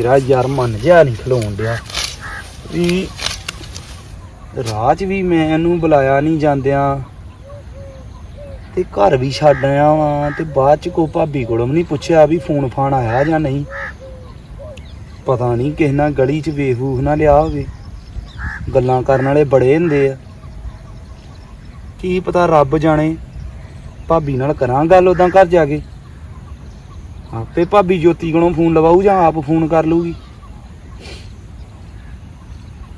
ਮੇਰਾ ਯਾਰ ਮਨ ਜਿਆ ਨਹੀਂ ਖਲੋਣ ਡਿਆ। ਵੀ ਰਾਹ ਚ ਵੀ ਮੈਂ ਇਹਨੂੰ ਬੁਲਾਇਆ ਨਹੀਂ ਜਾਂਦਿਆਂ। ਤੇ ਘਰ ਵੀ ਛੱਡ ਆਇਆ ਵਾਂ ਤੇ ਬਾਅਦ ਚ ਕੋ ਭਾਬੀ ਕੋਲੋਂ ਵੀ ਨਹੀਂ ਪੁੱਛਿਆ ਵੀ ਫੋਨ ਫਾਨ ਆਇਆ ਜਾਂ ਨਹੀਂ। ਪਤਾ ਨਹੀਂ ਕਿਸ ਨਾਲ ਗਲੀ 'ਚ ਵੇਖੂਖ ਨਾ ਲਿਆ ਹੋਵੇ। ਗੱਲਾਂ ਕਰਨ ਵਾਲੇ ਬੜੇ ਹੁੰਦੇ ਆ। ਕੀ ਪਤਾ ਰੱਬ ਜਾਣੇ ਭਾਬੀ ਨਾਲ ਕਰਾਂ ਗੱਲ ਉਦਾਂ ਘਰ ਜਾ ਕੇ। ਆਪੇ ਭਾਬੀ ਜੋਤੀ ਕੋਲੋਂ ਫੋਨ ਲਵਾਊ ਜਾਂ ਆਪ ਫੋਨ ਕਰ ਲੂਗੀ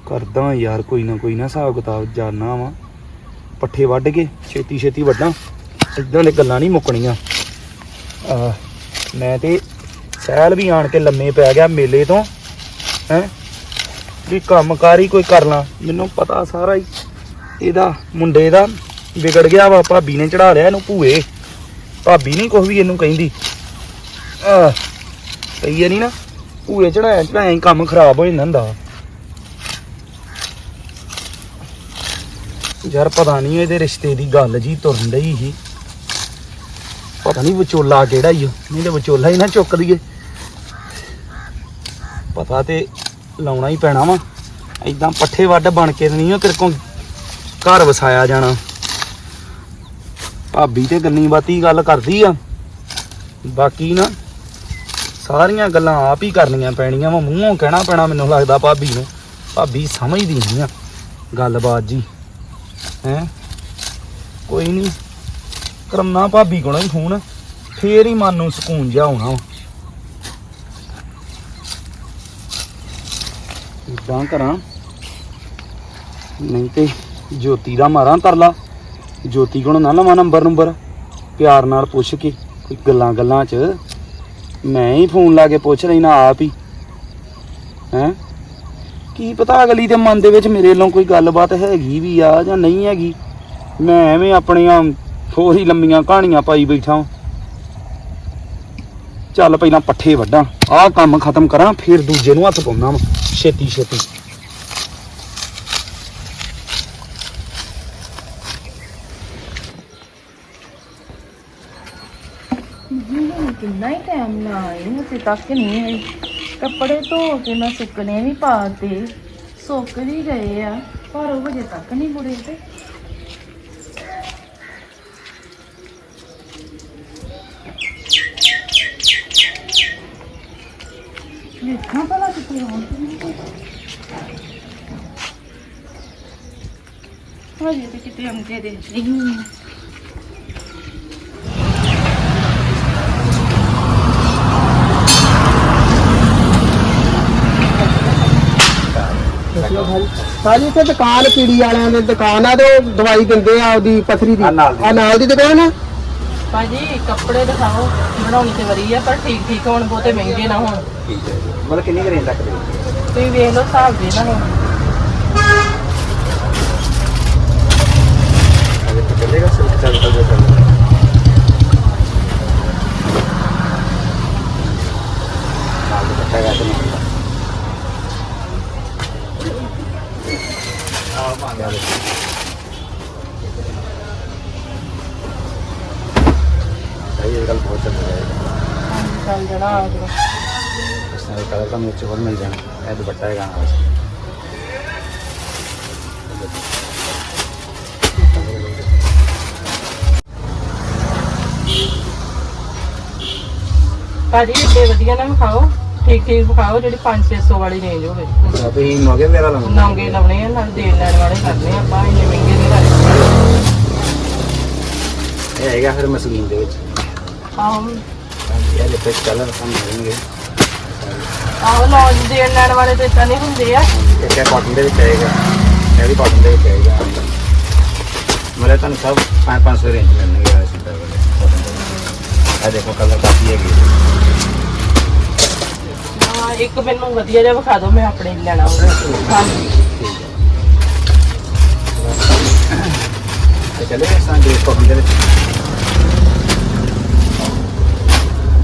ਕਰਦਾ ਯਾਰ, ਕੋਈ ਨਾ ਕੋਈ ਨਾ, ਹਿਸਾਬ ਕਿਤਾਬ ਜਾਣਾ ਵਾ। ਪੱਠੇ ਵੱਢ ਕੇ ਛੇਤੀ ਛੇਤੀ ਵੱਢਾਂ। ਇਦਾਂ ਦੇ ਗੱਲਾਂ ਨਹੀਂ ਮੁੱਕਣੀਆਂ। ਆ ਮੈਂ ਤੇ ਸਹਿਲ ਵੀ ਆਣ ਕੇ ਲੰਮੇ ਪੈ ਗਿਆ ਮੇਲੇ ਤੋਂ, ਹੈ? ਵੀ ਕੰਮਕਾਰ ਹੀ ਕੋਈ ਕਰ ਲਾਂ। ਮੈਨੂੰ ਪਤਾ ਸਾਰਾ ਹੀ। ਇਹਦਾ, ਮੁੰਡੇ ਦਾ ਵਿਗੜ ਗਿਆ ਵਾ, ਭਾਬੀ ਨੇ ਚੜਾ ਲਿਆ ਇਹਨੂੰ ਭੂਏ। ਭਾਬੀ ਨਹੀਂ ਕੁਛ ਵੀ ਇਹਨੂੰ ਕਹਿੰਦੀ। ਆ ਕਹੀ ਨਹੀਂ ਨਾ ਭੂਏ ਚੜਾਇਆ ਚੜਾਇਆ ਹੀ ਕੰਮ ਖਰਾਬ ਹੋ ਜਾਂਦਾ ਹੁੰਦਾ ਯਾਰ ਪਤਾ ਨਹੀਂ ਇਹਦੇ ਰਿਸ਼ਤੇ ਦੀ ਗੱਲ ਜੀ ਤੁਰਨ ਡਈ ਸੀ। ਪਤਾ ਨਹੀਂ ਵਿਚੋਲਾ ਕਿਹੜਾ ਹੀ ਨਹੀਂ ਤੇ ਵਿਚੋਲਾ ਹੀ ਨਾ ਚੁੱਕ ਦਈਏ ਪਤਾ ਤੇ ਲਾਉਣਾ ਹੀ ਪੈਣਾ ਵਾ। ਐਦਾਂ ਪੱਠੇ ਵੱਡ ਬਣ ਕੇ ਨਹੀਂ ਉਹ ਤੇਰੇ ਕੋਲ ਘਰ ਵਸਾਇਆ ਜਾਣਾ। ਭਾਬੀ ਤੇ ਗੰਨੀ ਬਾਤੀ ਗੱਲ ਕਰਦੀ ਆ। ਬਾਕੀ ਨਾ ਸਾਰੀਆਂ ਗੱਲਾਂ ਆਪ ਹੀ ਕਰਨੀਆਂ ਪੈਣੀਆਂ ਵਾ, ਮੂੰਹੋਂ ਕਹਿਣਾ ਪੈਣਾ ਮੈਨੂੰ ਲੱਗਦਾ ਭਾਬੀ ਨੂੰ। ਭਾਬੀ ਸਮਝਦੀ ਨਹੀਂ ਆ। ਗੱਲਬਾਤ ਜੀ, ਹੈ? ਕੋਈ ਨਹੀਂ ਕਰਨਾ ਭਾਬੀ ਕੋਲੋਂ ਹੀ ਫੋਨ, ਫੇਰ ਹੀ ਮਨ ਨੂੰ ਸਕੂਨ ਜਿਹਾ ਆਉਣਾ ਇਦਾਂ ਕਰਾਂ, ਨਹੀਂ ਤੇ ਜੋਤੀ ਦਾ ਮਾਰਾਂ ਤਰਲਾ। ਜੋਤੀ ਕੋਲੋਂ ਨਾ ਲਵਾਂ ਨੰਬਰ ਨੰਬਰ ਪਿਆਰ ਨਾਲ ਪੁੱਛ ਕੇ, ਕੋਈ ਗੱਲਾਂ ਗੱਲਾਂ 'ਚ। ਮੈਂ ਹੀ ਫੋਨ ਲਾ ਕੇ ਪੁੱਛ ਰਹੀ ਨਾ ਆਪ ਹੀ। ਹੈ? ਕੀ ਪਤਾ ਅਗਲੀ ਦੇ ਮਨ ਦੇ ਵਿੱਚ ਮੇਰੇ ਵੱਲੋਂ ਕੋਈ ਗੱਲਬਾਤ ਹੈਗੀ ਵੀ ਆ ਜਾਂ ਨਹੀਂ ਹੈਗੀ। ਮੈਂ ਐਵੇਂ ਆਪਣੀਆਂ ਹੋਰ ਹੀ ਲੰਮੀਆਂ ਕਹਾਣੀਆਂ ਪਾਈ ਬੈਠਾ ਵਾਂ। ਚੱਲ ਪਹਿਲਾਂ ਪੱਠੇ ਵੱਢਾਂ, ਆਹ ਕੰਮ ਖਤਮ ਕਰਾਂ, ਫਿਰ ਦੂਜੇ ਨੂੰ ਹੱਥ ਪਾਉਣਾ ਵਾ। ਛੇਤੀ ਛੇਤੀ ਹੁਣ ਕਿੰਨਾ ਹੀ ਟਾਈਮ ਲਾ ਆਈ, ਹਜੇ ਤੱਕ ਨਹੀਂ ਆਈ। ਕੱਪੜੇ ਧੋ ਕੇ ਮੈਂ ਸੁੱਕਣੇ ਵੀ ਪਾਤੇ ਸੁੱਕ ਵੀ ਗਏ ਆ, ਪਰ ਉਹ ਹਜੇ ਤੱਕ ਨਹੀਂ ਮੁੜੇ ਤੇ। ਵੇਖਾਂ ਭਲਾ ਕਿਤੇ ਹੋਣ। ਹਜੇ ਤੇ ਕਿਤੇ ਅੰਕੇ ਦੇ ਨਹੀਂ ਸਾਰੀ ਇੱਥੇ ਦੁਕਾਨ ਪੀੜੀ ਵਾਲਿਆਂ ਦੀ ਦੁਕਾਨ ਆ ਤੇ ਉਹ ਦਵਾਈ ਦਿੰਦੇ ਆ ਉਹਦੀ ਪਥਰੀ ਦੀ। ਆਹ ਨਾਲ ਦੀ। ਆ ਨਾਲ ਦੀ ਦੁਕਾਨ ਆ? ਭਾਜੀ ਕੱਪੜੇ ਦਿਖਾਓ। ਬਣਾਉਣੀ ਤੇ ਵਰੀ ਆ ਪਰ ਠੀਕ ਠੀਕ ਹੋਣ ਬਹੁਤੇ ਮਹਿੰਗੇ ਨਾ ਹੋਣ। ਠੀਕ ਹੈ ਮਤਲਬ ਕਿੰਨੀ ਰੇਂਜ ਤੱਕ ਦੇ ਤੁਸੀਂ ਵੇਖ ਲਓ ਹਿਸਾਬ ਦੇ ਨਾ ਹੁਣ। ਅਜੇ ਤਾਂ ਚੱਲੇਗਾ ਸਿਲਕ ਚੱਲ ਚੱਲ ਚੱਲ ਨਾਲ ਦੇ ਪੱਟਾ ਗਾ ਤੇ ਨਹੀਂ? ਆ ਮਾ ਗਿਆ ਸਹੀ ਇਹ ਗੱਲ ਬਹੁਤ ਚੱਲ ਰਹੀ ਹੈ ਚੱਲ ਜਣਾ ਆ ਜਾਓ। ਇਸ ਤਰ੍ਹਾਂ ਕਲਰ ਦਾ ਮੇਰੇ ਭਾਜੀ ਇੱਡੇ ਵਧੀਆ ਨਾ ਖਾਓ ਠੀਕ ਠੀਕ ਵਿਖਾਓ ਜਿਹੜੀ 5-600 ਵਾਲੀ ਰੇਂਜ ਹੋਵੇ। ਅਭੀ ਮੋਗੇ ਮੇਰਾ ਲਾਉਣਾ ਨੌਂਗੇ ਲਾਉਣੇ ਆ ਨਾਲ ਦੇਣ ਲੈਣ ਵਾਲੇ ਕਰਨੇ ਆ ਆਪਾਂ ਇੰਨੇ ਮਹਿੰਗੇ ਨਹੀਂ ਕਰਨੇ ਇਹ ਹੈਗਾ ਫਿਰ ਮਸਲੀਨ ਦੇ ਵਿੱਚ। ਆਹੋ। ਇਹ ਜੇ ਪੇਚ ਕਲਰ ਸਾਨੂੰ ਮਿਲਣਗੇ ਆਹੋ ਨੌਂ ਦੇਣ ਲੈਣ ਵਾਲੇ ਤੇ ਤਾਂ ਨਹੀਂ ਹੁੰਦੇ ਆ। ਇਹ ਕਾਟਨ ਦੇ ਵਿੱਚ ਆਏਗਾ ਇਹ ਵੀ ਕਾਟਨ ਦੇ ਵਿੱਚ ਆਏਗਾ। ਮਰੇ ਤੁਹਾਨੂੰ ਸਭ 5-500 ਰੇਂਜ ਮਿਲਣਗੇ ਆ ਦੇ ਦੇਖੋ ਕਲਰ ਕਾਫੀ ਹੈਗੇ। ਹਾਂ ਇੱਕ ਮੈਨੂੰ ਵਧੀਆ ਜਿਹਾ ਵਿਖਾ ਦਿਓ ਮੈਂ ਆਪਣੇ ਲਈ ਲੈਣਾ ਹੋਵੇ ਹਾਂਜੀ ਚਲੇ ਗਏ ਸਾਂ ਗ੍ਰੇਸ ਕਾਟਨ ਦੇ ਵਿੱਚ।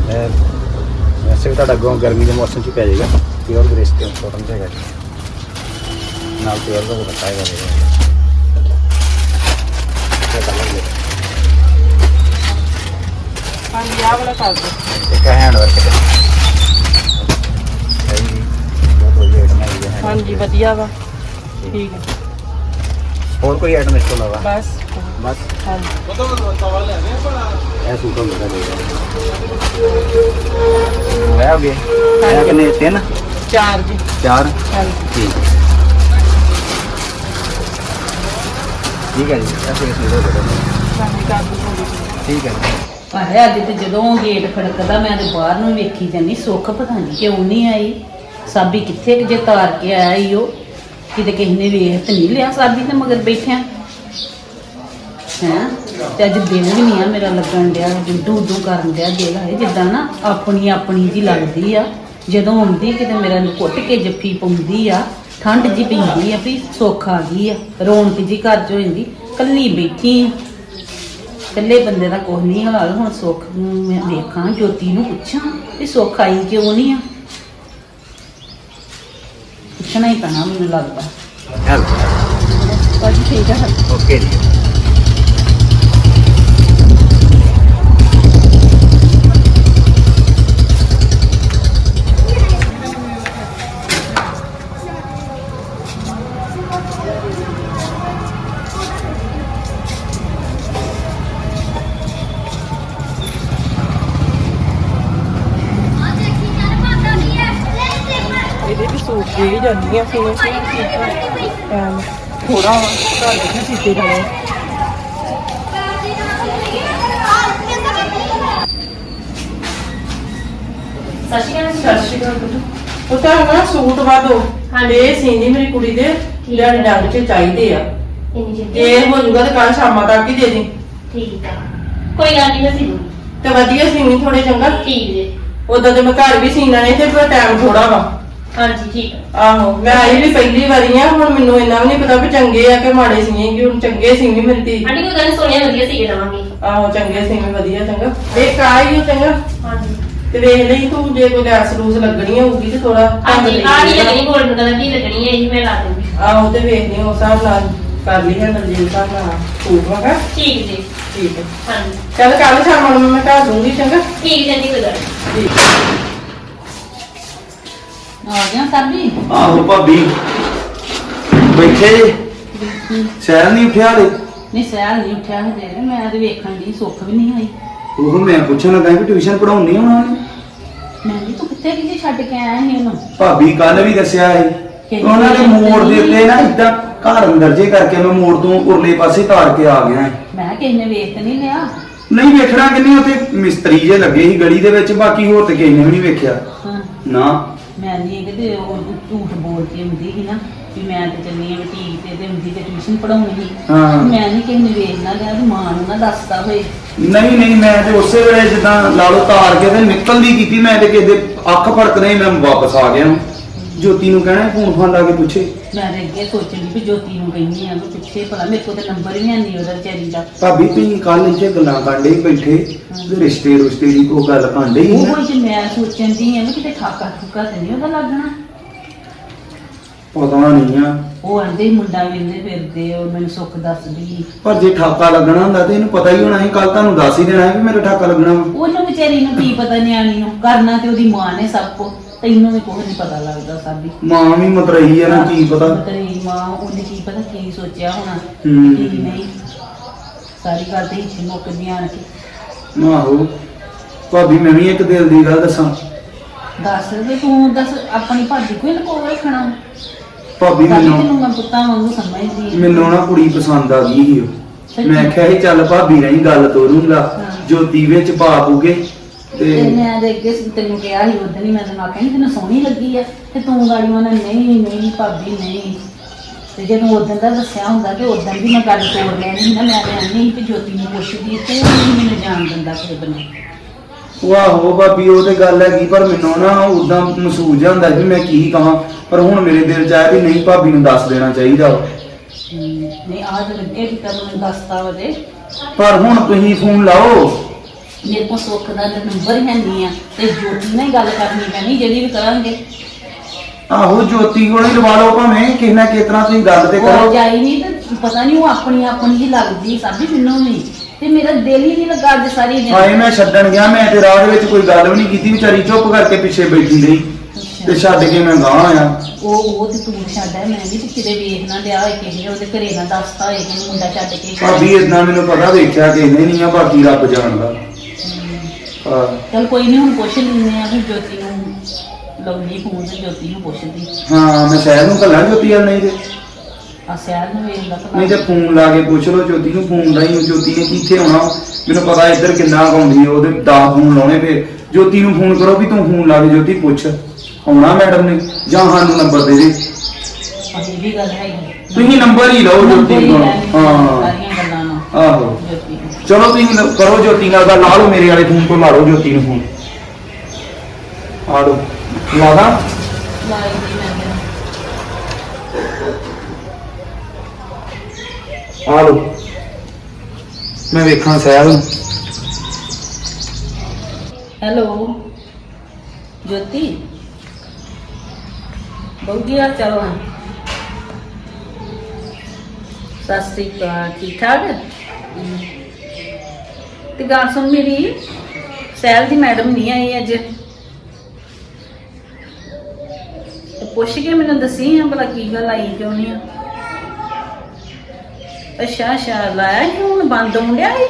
ਇਹ ਵੈਸੇ ਵੀ ਤੁਹਾਡਾ ਅੱਗੋਂ ਗਰਮੀ ਦੇ ਮੌਸਮ 'ਚ ਪੈ ਜਾਏਗਾ। ਪਿਓਰ ਗ੍ਰੇਸ ਤੇ ਕਾਟਨ ਤੇ ਹੈਗਾ ਜੀ। ਨਾਲ ਪਿਓਰ ਦਾ ਦੁਪੱਟਾ ਹੈਗਾ। ਜੀ ਇਹ ਕਲਰ ਦੇ ਹਾਂਜੀ ਆਹ ਵਾਲਾ ਕਰ ਦਿਓ। ਇੱਕ ਹੈਂਡ ਵਰਕ ਤੇ ਬਹੁਤ ਵਧੀਆ ਹੈ ਹਾਂਜੀ ਵਧੀਆ ਵਾ। ਠੀਕ ਹੈ ਹੋਰ ਕੋਈ ਆਈਟਮ ਇਸ ਤੋਂ ਇਲਾਵਾ? ਬਸ। ਬਸ। ਹਾਂਜੀ। ਇਹ ਸੂਟ ਹੁੰਦਾ ਦੇਗਾ ਵੈ ਹੋ ਗਏ। ਇਹ ਕਿੰਨੇ? ਤਿੰਨ? ਚਾਰ ਜੀ। ਚਾਰ? ਹਾਂਜੀ। ਠੀਕ। ਠੀਕ ਹੈ ਜੀ। ਅਸੀਂ ਇਸ ਵੀਡੀਓ ਦੇ ਹਾਂਜੀ ਕਰ ਦਿਓ ਠੀਕ ਹੈ ਜੀ। ਪਰ ਅੱਜ ਤੇ ਜਦੋਂ ਗੇਟ ਖੜਕਦਾ ਮੈਂ ਤੇ ਬਾਹਰ ਨੂੰ ਵੇਖੀ ਜਾਂਦੀ ਸੁੱਖ ਪਤਾ ਨਹੀਂ ਕਿਉਂ ਨਹੀਂ ਆਈ। ਸਾਬੀ ਕਿੱਥੇ ਕੁ ਜੇ ਤਾਰ ਕੇ ਆਇਆ ਈ ਉਹ ਕਿਤੇ ਕਿਸੇ ਨੇ ਵੇਖ ਤੇ ਨਹੀਂ ਲਿਆ ਸਾਬੀ ਤੇ ਮਗਰ ਬੈਠਿਆ। ਹੈ? ਤੇ ਅੱਜ ਦਿਨ ਵੀ ਨਹੀਂ ਆ ਮੇਰਾ ਲੱਗਣ ਡਿਆ ਡੂ ਡੂ ਕਰਨ ਡਿਆ ਦਿਲ ਹੈ ਜਿੱਦਾਂ ਨਾ ਆਪਣੀ ਆਪਣੀ ਜੀ ਲੱਗਦੀ ਆ। ਜਦੋਂ ਆਉਂਦੀ ਕਿਤੇ ਮੇਰਾ ਨੂੰ ਕੁੱਟ ਕੇ ਜੱਫੀ ਪਾਉਂਦੀ ਆ, ਠੰਡ ਜੀ ਪੈਂਦੀ ਆ ਵੀ ਸੁੱਖ ਆ ਗਈ ਆ, ਰੌਣਕ ਜੀ ਘਰ ਚ ਹੋ ਜਾਂਦੀ ਕੱਲੀ ਬੈਠੀ। ਆ ਇਕੱਲੇ ਬੰਦੇ ਦਾ ਕੁਛ ਨਹੀਂ ਹਾਲ, ਹੁਣ ਸੁੱਖ ਨੂੰ ਮੈਂ ਵੇਖਾਂ, ਜੋਤੀ ਨੂੰ ਪੁੱਛਾਂ ਵੀ ਸੁੱਖ ਆਈ ਕਿਉਂ ਨਹੀਂ ਆ? ਪੁੱਛਣਾ ਹੀ ਪੈਣਾ ਮੈਨੂੰ ਲੱਗਦਾ। ਹੈਲੋ ਭਾਜੀ ਠੀਕ ਹੈ ਓਕੇ ਜੀ। ਦੇ ਹੀ ਜਾਂਦੀਆਂ ਸੀਨੇ ਟਾਈਮ ਥੋੜਾ ਵਾ ਘਰ ਦੇ ਵੀ ਸੀਤੇ ਜਾਣੇ ਸਤਿ ਸ਼੍ਰੀ ਅਕਾਲ ਸਤਿ ਸ਼੍ਰੀ ਅਕਾਲ ਪੁੱਤ। ਉਹ ਤਾਂ ਨਾ ਸੂਟ ਵਾਦੋ ਇਹ ਸੀਨੀ ਮੇਰੀ ਕੁੜੀ ਦੇ ਡੰਗ ਚ ਚਾਹੀਦੇ ਆ। ਜੇ ਇਹ ਹੋ ਜੂਗਾ ਤਾਂ ਕੱਲ ਸ਼ਾਮਾਂ ਤੱਕ ਹੀ ਦੇ ਦੇ। ਠੀਕ ਆ। ਕੋਈ ਗੱਲ ਨਹੀਂ ਮੈਂ ਸੀ ਤੇ ਵਧੀਆ ਸੀਨੀ ਥੋੜੇ ਚੰਗਾ। ਠੀਕ ਜੀ। ਉਦੋਂ ਤੇ ਮੈਂ ਘਰ ਵੀ ਸੀਣਾ ਨਹੀਂ ਤੇ ਪਰ ਟਾਈਮ ਥੋੜਾ ਵਾ। ਹਾਂਜੀ ਠੀਕ ਆ। ਆਹੋ ਮੈਂ ਆਈ ਵੀ ਪਹਿਲੀ ਵਾਰੀ ਆ ਹੁਣ ਮੈਨੂੰ ਇੰਨਾ ਵੀ ਨਹੀਂ ਪਤਾ ਵੀ ਚੰਗੇ ਆ ਕਿ ਮਾੜੇ ਸੀਏ ਕਿ ਹੁਣ ਚੰਗੇ ਸੀਨੀ ਮੇਰੀ ਧੀ ਆਂਟੀ ਕੋਈ ਗੱਲ ਨੀ, ਸੋਹਣੀਆਂ ਵਧੀਆ ਸੀਗੇ ਦਵਾਂਗੇ। ਆਹੋ ਚੰਗੇ ਸੀਨੇ ਵਧੀਆ ਚੰਗਾ। ਇੱਕ ਆ ਹੀ ਚੰਗਾ। ਹਾਂਜੀ। ਤੇ ਵੇਖ ਲਈ ਤੂੰ ਜੇ ਕੋਈ ਲੈਸ ਲੂਸ ਲੱਗਣੀ ਹੋਊਗੀ ਤੇ ਥੋੜਾ ਹਾਂਜੀ ਆ ਨਹੀਂ ਲੱਗਣੀ ਗੋਲਡਨ ਕਲਰ ਦੀ ਲੱਗਣੀ ਹੈ ਇਹ ਮੈਂ ਲਾ ਦੂੰਗੀ ਆਹੋ ਤੇ ਵੇਖ ਲਈ ਉਸ ਹਿਸਾਬ ਨਾਲ ਕਰ ਲਈ ਹੈ ਦਲਜੀਤ ਹਿਸਾਬ ਨਾਲ। ਸੂਟ ਵਗਾ ਠੀਕ ਜੀ। ਠੀਕ ਹੈ। ਹਾਂਜੀ। ਚੱਲ ਕੱਲ ਸ਼ਾਮ ਨੂੰ ਮੈਂ ਘਰ ਦੂੰਗੀ ਚੰਗਾ? ਠੀਕ ਜੀ ਆਂਟੀ ਕੋਈ ਗੱਲ ਨੀ। ਠੀਕ ਆ ਗਿਆ ਸਾਬੀ ਆਹੋ ਭਾਬੀ। ਬੈਠੇ ਸ਼ਹਿਰ ਨਹੀਂ ਉੱਠਿਆ ਲੈ ਨਹੀਂ ਸਹਿਲ ਨਹੀਂ ਉੱਠਿਆ ਹਜੇ। ਮੈਂ ਤੇ ਵੇਖਣ ਦੀ ਸੁੱਖ ਵੀ ਨਹੀਂ ਆਈ। ਉਹ ਮੈਂ ਪੁੱਛਣ ਲੱਗਾ ਕਿ ਟਿਊਸ਼ਨ ਪੜਾਉਣੀ ਹੋਣਾ ਉਹਨੇ ਮੈਂ ਵੀ ਤੂੰ ਕਿੱਥੇ ਕਿਤੇ ਛੱਡ ਕੇ ਆਇਆ ਸੀ ਉਹਨੂੰ? ਭਾਬੀ ਕੱਲ ਵੀ ਦੱਸਿਆ ਸੀ। ਕਿ ਉਹਨਾਂ ਦੇ ਮੋੜ ਦੇ ਉੱਤੇ ਨਾ ਇਦਾਂ ਘਰ ਅੰਦਰ ਜੇ ਕਰਕੇ ਮੈਂ ਮੋੜ ਤੋਂ ਉਰਲੇ ਪਾਸੇ ਤਾਰ ਕੇ ਆ ਗਿਆ ਮੈਂ ਕਿਸੇ ਨੇ ਵੇਖ ਨਹੀਂ ਲਿਆ? ਨਹੀਂ ਵੇਖਣਾ ਕਿੰਨੀ ਉੱਥੇ ਮਿਸਤਰੀ ਜੇ ਲੱਗੇ ਸੀ ਗਲੀ ਦੇ ਵਿੱਚ ਬਾਕੀ ਹੋਰ ਤੇ ਕਿਸੇ ਨੇ ਵੀ ਨਹੀਂ ਵੇਖਿਆ। ਹਾਂ। ਨਾ। ਮੈਂ ਨਹੀਂ ਕਿਤੇ ਉਹ ਝੂਠ ਬੋਲ ਕੇ ਹੁੰਦੀ ਸੀ ਨਾ ਵੀ ਮੈਂ ਤੇ ਚੱਲੀ ਆ ਬੁਟੀਕ ਤੇ ਤੇ ਹੁੰਦੀ ਤੇ ਟਿਊਸ਼ਨ ਪੜਾਉਣੀ ਹਾਂ। ਮੈਂ ਨਹੀਂ ਕਿਸੇ ਨੇ ਵੇਖ ਨਾ ਲਿਆ ਵੀ ਮਾਂ ਨੂੰ ਨਾ ਦੱਸਦਾ ਹੋਏ। ਨਹੀਂ ਨਹੀਂ ਮੈਂ ਤੇ ਉਸੇ ਵੇਲੇ ਜਿੱਦਾਂ ਲਾ ਲਓ ਤਾਰ ਕੇ ਤੇ ਨਿਕਲਦੀ ਕੀਤੀ ਮੈਂ ਤੇ ਕਿਤੇ ਅੱਖ ਫੜਕਦੇ ਹੀ ਮੈਂ ਵਾਪਸ ਆ ਗਿਆ। ਜੋਤੀ ਨੂੰ ਕਹਿਣਾ ਫੋਨ ਫਾਨ ਲਾ ਕੇ ਪੁੱਛੇ। ਮੈਂ ਤੇ ਅੱਗੇ ਸੋਚਣੀ ਵੀ ਜੋਤੀ ਨੂੰ ਕਹਿੰਦੀ ਆ ਵੀ ਪਿੱਛੇ ਭਲਾ ਮੇਰੇ ਕੋਲ ਤੇ ਨੰਬਰ ਵੀ ਨਹੀਂ ਉਹਦਾ ਵਿਚਾਰੀ ਦਾ। ਭਾਬੀ ਤੁਸੀਂ ਕੱਲ ਇੱਥੇ ਗੱਲਾਂ ਕਾਂਡੇ ਹੀ ਬੈਠੇ ਤੇ ਰਿਸ਼ਤੇ ਰੁਸ਼ਤੇ ਦੀ ਕੋਈ ਗੱਲ ਕਾਂਡੇ ਹੀ ਨਾ? ਉਹ ਜੇ ਮੈਂ ਸੋਚਣ ਦੀ ਆ ਵੀ ਕਿਤੇ ਠਾਕਾ ਠੁਕਾ ਤੇ ਨਹੀਂ ਉਹਦਾ ਲੱਗਣਾ। ਪਤਾ ਨਹੀਂ ਆ। ਉਹ ਆਂਦੇ ਮੁੰਡਾ ਵੇਂਦੇ ਫਿਰਦੇ ਉਹ ਮੈਨੂੰ ਸੁੱਖ ਦੱਸਦੀ। ਪਰ ਜੇ ਠਾਕਾ ਲੱਗਣਾ ਹੁੰਦਾ ਤੇ ਇਹਨੂੰ ਪਤਾ ਹੀ ਹੋਣਾ ਸੀ ਕੱਲ ਤੁਹਾਨੂੰ ਦੱਸ ਹੀ ਦੇਣਾ ਸੀ ਵੀ ਮੇਰਾ ਠਾਕਾ ਲੱਗਣਾ ਵਾ। ਉਹਨੂੰ ਵਿਚਾਰੀ ਨੂੰ ਕੀ ਪਤਾ ਨਿਆਣੀ ਨੂੰ ਕਰਨਾ ਤੇ ਉਹਦੀ ਮਾਂ ਨੇ ਸਭ ਕੁਝ ਤੈਨੂੰ ਵੀ ਕੁਝ ਨਹੀਂ ਪਤਾ ਲੱਗਦਾ ਸਾਬੀ ਮਾਂ ਵੀ ਮਤਰਈ ਆ ਨਾ ਕੀ ਪਤਾ? ਤੇਰੀ ਮਾਂ ਉਹਨੇ ਕੀ ਪਤਾ ਕੀ ਸੋਚਿਆ ਹੋਣਾ? ਹੂੰ। ਨਹੀਂ ਸਾਰੀ ਗੱਲ ਤੇ ਹੀ ਮੁੱਕਦੀਆਂ ਆਣ ਕੇ ਆਹੋ ਭਾਬੀ ਮੈਂ ਵੀ ਇੱਕ ਦਿਲ ਦੀ ਗੱਲ ਦੱਸਾਂ। ਦੱਸ ਦੇ ਤੂੰ ਦੱਸ ਆਪਣੀ ਭਾਜੀ ਕੋਈ ਲਕੋ ਰੱਖਣਾ? ਭਾਬੀ ਮੈਨੂੰ ਤੈਨੂੰ ਮੈਂ ਪੁੱਤਾਂ ਵਾਂਗੂ ਸਮਝਦੀ ਆ। ਮੈਨੂੰ ਨਾ ਕੁੜੀ ਪਸੰਦ ਆ ਗਈ ਸੀ ਉਹ। ਮੈਂ ਕਿਹਾ ਸੀ ਚੱਲ ਭਾਬੀ ਨਹੀਂ ਗੱਲ ਤੋਰੂੰਗਾ। ਹਾਂ। ਜੋਤੀ ਵਿੱਚ ਪਾ ਪੂਗੇ। ਤੇ ਤੇ ਮੈਂ ਤੇ ਅੱਗੇ ਤੈਨੂੰ ਕਿਹਾ ਸੀ ਉਦੋਂ ਹੀ ਮੈਂ ਤੈਨੂੰ ਆਖਿਆ ਸੀ ਤੈਨੂੰ ਸੋਹਣੀ ਲੱਗੀ ਆ। ਤੇ ਤੂੰ ਗਾੜੀ ਉਹਨਾਂ ਨਹੀਂ ਨਹੀਂ ਭਾਬੀ ਨਹੀਂ। ਤੇ ਜਦੋਂ ਉਦੋਂ ਦਾ ਦੱਸਿਆ ਹੁੰਦਾ ਤੇ ਉਦੋਂ ਵੀ ਮੈਂ ਗੱਲ ਤੋੜ ਲੈਣੀ ਨਾ ਮੈਂ ਤੇ ਸੀ ਕਿ ਜੋਤੀ ਨੂੰ ਪੁੱਛਦੀ ਤੇ ਉਹ ਨਹੀਂ ਮੈਨੂੰ ਜਾਣ ਦਿੰਦਾ ਕਿਸੇ ਬਨੇ। ਵਾਹੋ ਭਾਬੀ ਉਹ ਤੇ ਗੱਲ ਹੈਗੀ ਪਰ ਮੈਨੂੰ ਨਾ ਉਦਾਂ ਮਹਿਸੂਸ ਜਿਹਾ ਹੁੰਦਾ ਵੀ ਮੈਂ ਕੀ ਕਹਾਂ। ਪਰ ਹੁਣ ਮੇਰੇ ਦਿਲ ਚ ਆਇਆ ਵੀ ਨਹੀਂ ਭਾਬੀ ਨੂੰ ਦੱਸ ਦੇਣਾ ਚਾਹੀਦਾ ਵਾ। ਨਹੀਂ ਆਜ ਲੱਗੇ ਕਿ ਮੈਨੂੰ ਦੱਸਤਾ ਉਹਦੇ ਪਰ ਹੁਣ ਤੁਸੀਂ ਫੋਨ ਲਾਓ। ਮੇਰੇ ਕੋਲ ਸੁੱਖ ਦਾ ਨੰਬਰ ਹੀ ਨਹੀਂ ਆ ਤੇ ਜੋਤੀ ਨਾਲ ਹੀ ਗੱਲ ਕਰਨੀ ਪੈਣੀ ਜਿਹੜੀ ਵੀ ਕਰਾਂਗੇ। ਆਹੋ ਜੋਤੀ ਕੋਲ ਹੀ ਲਵਾ ਲਓ ਭਾਵੇਂ ਕਿਸੇ ਨਾ ਕਿਸ ਤਰ੍ਹਾਂ ਤੁਸੀਂ ਗੱਲ ਤੇ ਉਹ ਕਰੋ ਜਾਈ ਨਹੀਂ ਤੇ ਪਤਾ ਨਹੀਂ ਉਹ ਆਪਣੀ ਆਪਣੀ ਹੀ ਲੱਗਦੀ ਸਾਡੀ ਮੈਨੂੰ ਨਹੀਂ। ਤੇ ਮੇਰਾ ਦਿਲ ਹੀ ਨਹੀਂ ਲੱਗਾ ਅੱਜ ਸਾਰੀ ਦਿਨ ਹਾਏ ਮੈਂ ਛੱਡਣ ਗਿਆ ਮੈਂ ਤੇ ਰਾਹ ਦੇ ਵਿੱਚ ਕੋਈ ਗੱਲ ਵੀ ਨਹੀਂ ਕੀਤੀ ਵਿਚਾਰੀ ਚੁੱਪ ਕਰਕੇ ਪਿੱਛੇ ਬੈਠੀ ਰਹੀ। ਤੇ ਛੱਡ ਕੇ ਮੈਂ ਗਾਂ ਆਇਆ। ਉਹ ਉਹ ਤੇ ਤੂੰ ਛੱਡ ਹੈ ਮੈਂ ਵੀ ਤੇ ਕਿਤੇ ਵੇਖ ਨਾ ਲਿਆ ਹੋਏ ਕਿਸੇ ਨੇ ਉਹਦੇ ਘਰੇ ਨਾ ਦੱਸਤਾ ਹੋਏ ਕਿ ਮੁੰਡਾ ਛੱਡ ਕੇ। ਭਾਬੀ ਇਦਾਂ ਮੈਨੂੰ ਪਤਾ ਵੇਖਿਆ ਕਿ ਇਹਨੇ ਨਹੀਂ ਆ ਬਾਕੀ ਰੱਬ ਜਾਣਦਾ। ਹਾਂ। ਚੱਲ ਕੋਈ ਨਹੀਂ ਹੁਣ ਪੁੱਛ ਲੈਂਦੇ ਆ ਵੀ ਜੋਤੀ ਨੂੰ ਲਵਲੀ ਫੋਨ ਤੇ ਜੋਤੀ ਨੂੰ ਪੁੱਛਦੀ। ਹਾਂ ਮੈਂ ਸ਼ਹਿਰ ਨੂੰ ਕੱਲਾ ਜੋਤੀ ਆ ਨਹੀਂ ਤੇ। ਆ ਸਿਆਲ ਨੂੰ ਵੇਖ ਲਾ। ਨਹੀਂ ਤੇ ਫੋਨ ਲਾ ਕੇ ਪੁੱਛ ਲਓ ਜੋਤੀ ਨੂੰ ਫੋਨ ਦਾ ਹੀ ਜੋਤੀ ਨੇ ਕਿੱਥੇ ਆਉਣਾ? ਮੈਨੂੰ ਪਤਾ ਇੱਧਰ ਕਿੰਨਾ ਗਾਉਂਦੀ ਉਹਦੇ 10 ਫੋਨ ਲਾਉਣੇ ਫੇ ਜੋਤੀ ਨੂੰ ਫੋਨ ਕਰੋ ਵੀ ਤੂੰ ਫੋਨ ਲਾ ਕੇ ਜੋਤੀ ਪੁੱਛ। ਆਉਣਾ ਮੈਡਮ ਨੇ ਜਾਂ ਸਾਨੂੰ ਨੰਬਰ ਦੇ ਦੇ। ਇਹ ਵੀ ਗੱਲ ਹੈਗੀ। ਤੁਸੀਂ ਨੰਬਰ ਹੀ ਲਓ ਜੋਤੀ ਹੀ ਨੂੰ ਹਾਂ ਆਹੋ। ਜੋਤੀ ਨੂੰ। ਚਲੋ ਤੁਸੀਂ ਲ- ਕਰੋ ਜੋਤੀ ਨਾਲ ਗੱਲ ਲਾ ਲਓ ਮੇਰੇ ਵਾਲੇ ਫੋਨ ਤੋਂ ਲਾ ਲਓ ਜੋਤੀ ਨੂੰ ਫੋਨ। ਆ ਲਓ। ਲਾ ਦਾਂ? ਲਾਈ ਦੀ ਮੈਂ ਕਿਹਾ। ਆ ਲਓ। ਮੈਂ ਵੇਖਾਂ ਸਹਿਲ ਨੂੰ। ਹੈਲੋ। ਜੋਤੀ। ਬਹੁਤੀ ਆ ਚਲੋ ਸਤਿ ਸ੍ਰੀ ਅਕਾਲ। ਠੀਕ ਠਾਕ? ਤੇ ਗੱਲ ਸੁਣ ਮੇਰੀ ਸੈਲ ਦੀ ਮੈਡਮ ਨਹੀਂ ਆਈ ਅੱਜ। ਤੇ ਪੁੱਛ ਕੇ ਮੈਨੂੰ ਦੱਸੀ ਹਾਂ ਭਲਾ ਕੀ ਗੱਲ ਆਈ ਕਿਉਂ ਨਹੀਂ ਆ? ਅੱਛਾ ਅੱਛਾ, ਲਾਇਆ ਕਿ ਹੁਣ ਬੰਦ ਹੋਣ ਡਿਆ ਏ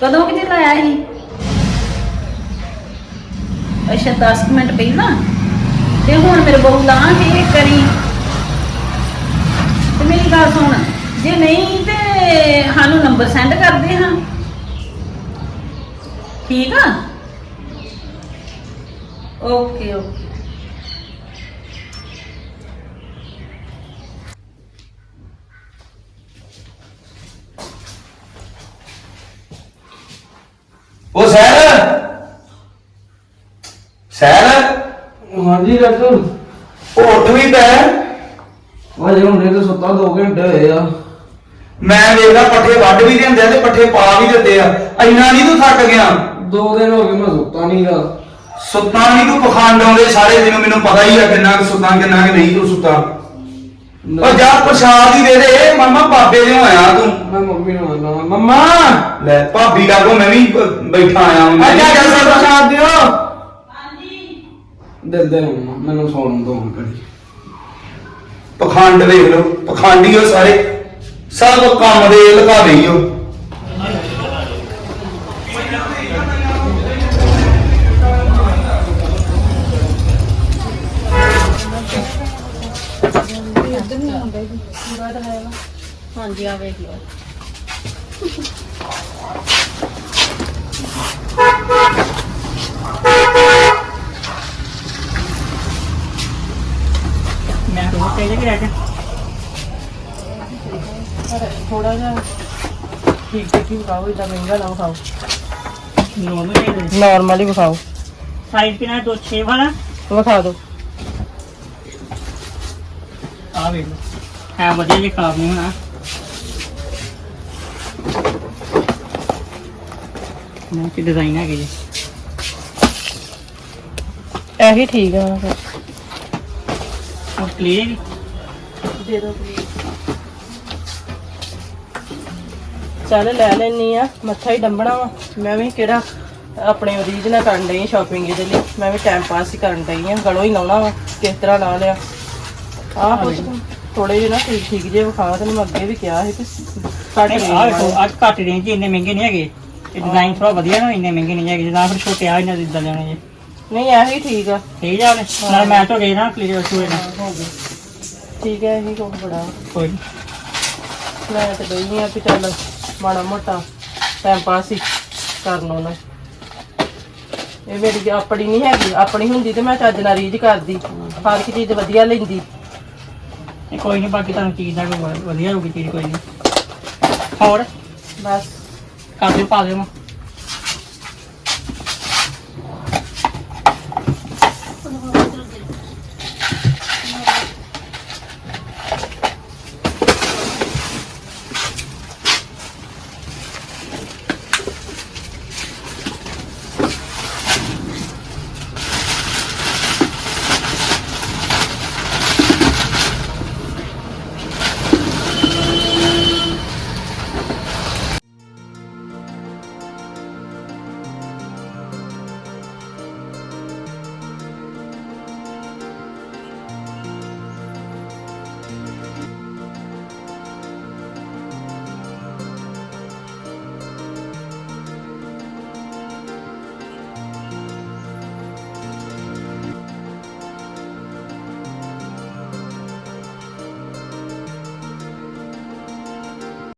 ਕਦੋਂ ਕਿਤੇ ਲਾਇਆ ਸੀ? ਅੱਛਾ 10 ਮਿੰਟ ਪਹਿਲਾਂ। ਤੇ ਹੁਣ ਮੇਰੇ ਬਹੂ ਲਾਂ ਕਰੀ ਤੇ ਮੇਰੀ ਗੱਲ ਸੁਣ। ਜੇ ਨਹੀਂ ਤੇ ਸਾਨੂੰ ਨੰਬਰ ਸੈਂਡ ਕਰਦੇ ਹਾਂ। ਠੀਕ ਆ? Okay okay. ਉਹ ਸਹਿਲ? ਸਹਿਲ? ਹਾਂਜੀ ਡਾਕਟਰ। ਉਹ ਉੱਠ ਵੀ ਪੈ। ਅਜੇ ਹੁਣੇ ਤੇ ਸੁੱਤਾ 2 ਘੰਟੇ ਹੋਏ ਆ। ਮੈਂ ਵੇਖਦਾ ਪੱਠੇ ਵੱਢ ਵੀ ਦਿੰਦੇ ਆ ਤੇ ਪੱਠੇ ਪਾ ਵੀ ਦਿੰਦੇ ਆ। ਇੰਨਾ ਨਹੀਂ ਤੂੰ ਥੱਕ ਗਿਆ? 2 ਦਿਨ ਹੋ ਗਏ ਮੈਂ ਸੁੱਤਾ ਨਹੀਂਗਾ ਸੁੱਤਾ ਨਹੀਂ ਤੂੰ ਪਖੰਡ ਆਉਂਦੇ ਸਾਰੇ ਦਿਨ ਮੈਨੂੰ ਪਤਾ ਹੀ ਆ ਕਿੰਨਾ ਕੁ ਸੁੱਤਾ ਕਿੰਨਾ ਕਿ ਨਹੀਂ ਤੂੰ ਸੁੱਤਾ। ਉਹ ਜਾ ਪ੍ਰਸ਼ਾਦ ਹੀ ਦੇ ਦੇ ਮਮਾ ਬਾਬੇ ਦੇ ਆਇਆ ਤੂੰ। ਮੈਂ ਮੰਮੀ ਨੂੰ ਆਣਾ ਮੰਮਾ! ਲੈ ਭਾਬੀ ਲਾਗੋ ਮੈਂ ਵੀ ਬ- ਬੈਠਾ ਆਇਆ ਹਾਂ ਮੈਂ ਨਹੀਂ ਜਾ ਸਕਦਾ। ਪ੍ਰਸ਼ਾਦ ਦਿਓ। ਦੇ ਦੇ ਮੰਮਾ ਮੈਨੂੰ ਸੌਣ ਦੋ ਹੁਣ ਘੜੀ। ਪਖੰਡ ਵੇਖ ਲਓ ਪਖੰਡੀ ਹੋ ਸਾਰੇ। ਸਭ ਕੰਮ ਦੇ ਲਗਾ ਦੇਈਓ। ਹਾਂਜੀ, ਆ ਵੇਖ ਲਓ। ਮੈਂ ਰੋਜ਼ ਚਾਹੀਦਾ ਕਿ ਰਹਿ ਥੋੜਾ ਜਿਹਾ ਠੀਕ ਠੀਕ ਹੀ ਵਿਖਾਓ ਇਦਾਂ ਮਹਿੰਗਾ ਨਾ ਵਿਖਾਓ ਨੋਰਮਲ ਨਾਰਮਲ ਹੀ। ਵਿਖਾਓ। ਸਾਈਜ਼ ਕਿੰਨਾ ਦੋ 6 ਵਾਲਾ। ਵਿਖਾ ਦਿਓ ਆ ਵੇਖ ਲਓ। ਹੈ ਵਧੀਆ ਜਿਹਾ ਖਰਾਬ ਨਹੀਂ ਹੋਣਾ। ਮੈਂ ਕਿ ਡਿਜ਼ਾਈਨ ਹੈਗੇ ਜੀ। ਇਹੀ ਠੀਕ ਆ। ਫਿਰ ਉਹ ਕਲੀਅਰ ਦੇ ਦੋ ਚੱਲ ਲੈ ਲੈਣੀ ਆ ਮੱਥਾ ਹੀ ਡੰਬਣਾ ਵਾ। ਮੈਂ ਵੀ ਕਿਹੜਾ ਆਪਣੇ ਰੀਜ ਨਾਲ ਕਰਨ ਡਈ ਸ਼ਾਪਿੰਗ ਇਹਦੇ ਲਈ। ਮੈਂ ਵੀ ਟਾਈਮ ਪਾਸ ਹੀ ਕਰਨ ਡਈ ਆ ਗਲੋਂ ਹੀ ਲਾਉਣਾ ਵਾ ਕਿਸ ਤਰ੍ਹਾਂ ਲਾ ਲਿਆ। ਆਹ ਕੁਝ ਥੋੜੇ ਜਿਹੇ ਨਾ ਠੀਕ ਠੀਕ ਜਿਹੇ ਵਿਖਾ ਤੈਨੂੰ ਮੈਂ ਅੱਗੇ ਵੀ ਕਿਹਾ ਸੀ ਕਿ ਘੱਟ ਨਹੀਂ ਆ ਵੇਖੋ ਅੱਜ ਘੱਟ ਰੇਂਜ 'ਚ ਇੰਨੇ ਮਹਿੰਗੇ ਨਹੀਂ ਹੈਗੇ। ਇਹ ਡਿਜ਼ਾਈਨ ਥੋੜਾ ਵਧੀਆ ਨਾ ਇੰਨੇ ਮਹਿੰਗੇ ਨਹੀਂ ਹੈਗੇ ਜਿੱਦਾਂ ਫਿਰ ਛੋਟੇ ਆ ਇਹਨਾਂ ਦੇ ਇਦਾਂ ਲੈਣੇ ਜੀ। ਨਹੀਂ ਇਹੀ ਠੀਕ ਆ। ਠੀਕ ਆ ਨਾਲ ਮੈਚ ਹੋ ਗਏ ਨਾ ਕਲੀਅਰ ਹੋ ਹੋ ਗਈ ਠੀਕ ਹੈ ਇਹੀ ਕੁਝ ਬੜਾ। ਕੋਈ। ਮੈਂ ਤੇ ਗਈ ਆ ਵੀ ਚੱਲ ਮਾੜਾ ਮੋਟਾ ਟਾਈਮ ਪਾਸ ਹੀ ਕਰ ਲਓ ਨਾ ਇਹ ਮੇਰੀ ਆਪਣੀ ਨਹੀਂ ਹੈਗੀ ਆਪਣੀ ਹੁੰਦੀ ਤੇ ਮੈਂ ਚੱਜ ਨਾਲ ਰੀਝ ਕਰਦੀ। ਹਰ ਇੱਕ ਚੀਜ਼ ਵਧੀਆ ਲੈਂਦੀ। ਇਹ ਕੋਈ ਨਹੀਂ ਬਾਕੀ ਤੁਹਾਨੂੰ ਚੀਜ਼ ਦਾ ਕੋਈ ਵਧੀਆ ਹੋਊਗੀ ਚੀਜ਼ ਕੋਈ ਨਹੀਂ ਹੋਰ? ਬਸ। ਕਰ ਦਿਓ ਪਾ ਦਿਓ।